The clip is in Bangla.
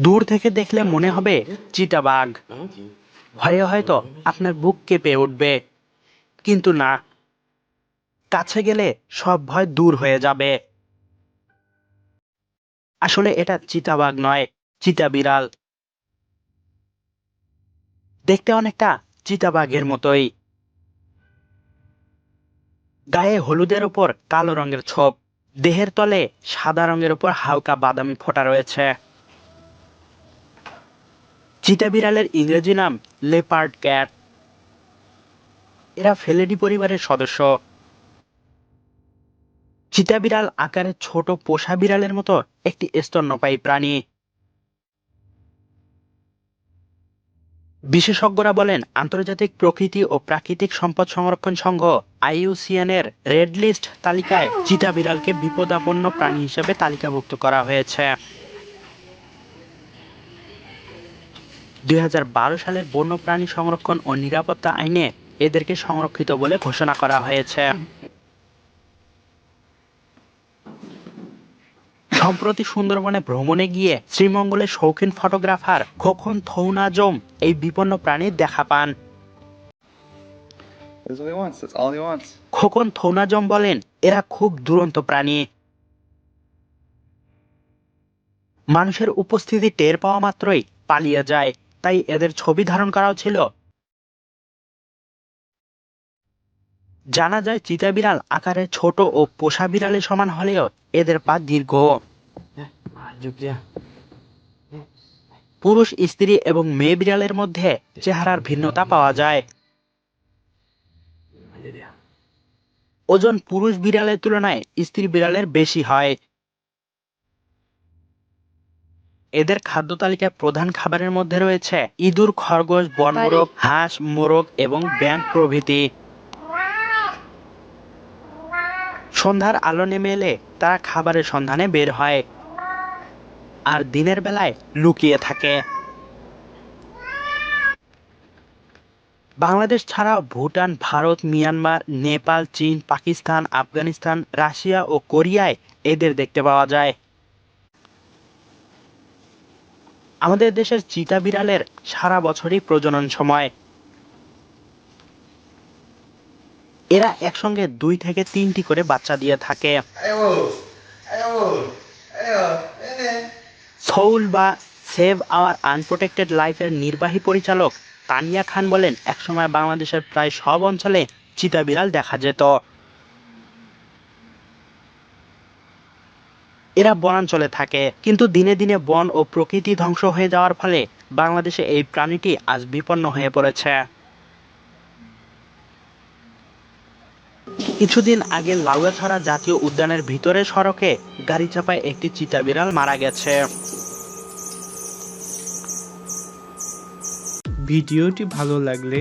দূর থেকে দেখলে মনে হবে চিতাবাঘ ভয়ে হয়তো আপনার বুক কেঁপে উঠবে। কিন্তু না, কাছে গেলে সব ভয় দূর হয়ে যাবে। আসলে এটা চিতাবাঘ নয় চিতা বিড়াল। দেখতে অনেকটা চিতাবাঘের মতোই। গায়ে হলুদের উপর কালো রঙের ছোপ। দেহের তলে সাদা রঙের উপর হালকা বাদামি ফোটা রয়েছে। চিতা বিড়ালের ইংরেজি নাম লেপার্ড ক্যাট। এরা ফেলেডি পরিবারের সদস্য। চিতা বিড়াল আকারে ছোট পোষা বিড়ালের মতো একটি স্তন্যপায়ী প্রাণী। বিশেষজ্ঞরা বলেন, আন্তর্জাতিক প্রকৃতি ও প্রাকৃতিক সম্পদ সংরক্ষণ সংঘ আইইউসিএন এর রেড লিস্ট তালিকায় চিতা বিড়ালকে বিপদাপন্ন প্রাণী হিসেবে তালিকাভুক্ত করা হয়েছে। দুই হাজার বারো সালের বন্যপ্রাণী সংরক্ষণ ও নিরাপত্তা আইনে এদেরকে সংরক্ষিত বলে ঘোষণা করা হয়েছে। সম্প্রতি সুন্দরবনে ভ্রমণে গিয়ে শ্রীমঙ্গলের শৌখিন ফটোগ্রাফার খোকন থৌনাজম এই বিপন্ন প্রাণীর দেখা পান. খোকন থৌনাজম বলেন এরা খুব দুরন্ত প্রাণী। মানুষের উপস্থিতি টের পাওয়া মাত্রই পালিয়ে যায় তাই এদের ছবি ধারণ করাও ছিল। জানা যায় চিতা বিড়াল আকারে ছোট ও পোষা বিড়ালের সমান হলেও এদের পা দীর্ঘ। পুরুষ স্ত্রী এবং মেয়ে বিড়ালের মধ্যে চেহারার ভিন্নতা পাওয়া যায়। ওজন পুরুষ বিড়ালের তুলনায় স্ত্রী বিড়ালের বেশি হয়। এদের খাদ্য তালিকায় প্রধান খাবারের মধ্যে রয়েছে ইঁদুর খরগোশ বনমোরগ হাঁস মোরগ এবং ব্যাঙ প্রভৃতি। সন্ধ্যার আলো নেমে এলে তারা খাবারের সন্ধানে বের হয়। আর দিনের বেলায় লুকিয়ে থাকে। বাংলাদেশ ছাড়াও ভুটান, ভারত, মিয়ানমার, নেপাল, চীন, পাকিস্তান, আফগানিস্তান, রাশিয়া ও কোরিয়ায় এদের দেখতে পাওয়া যায়। আমাদের দেশের চিতা বিড়ালের সারা বছরই প্রজনন সময়। এরা একসঙ্গে দুই থেকে তিনটি করে বাচ্চা দিয়ে থাকে। সৌল বা সেভ আওয়ার আনপ্রোটেক্টেড লাইফের নির্বাহী পরিচালক তানিয়া খান বলেন, একসময় বাংলাদেশের প্রায় সব অঞ্চলে চিতা বিড়াল দেখা যেত। এরা বনাঞ্চলে থাকে, কিন্তু দিনে দিনে বন ও প্রকৃতি ধ্বংস হয়ে যাওয়ার ফলে বাংলাদেশে এই প্রাণীটি আজ বিপন্ন হয়ে পড়েছে। কিছুদিন আগে লাউয়াছড়া জাতীয় উদ্যানের ভিতরে সড়কে গাড়ি চাপায় একটি চিতা বিড়াল মারা গেছে। ভিডিওটি ভালো লাগলে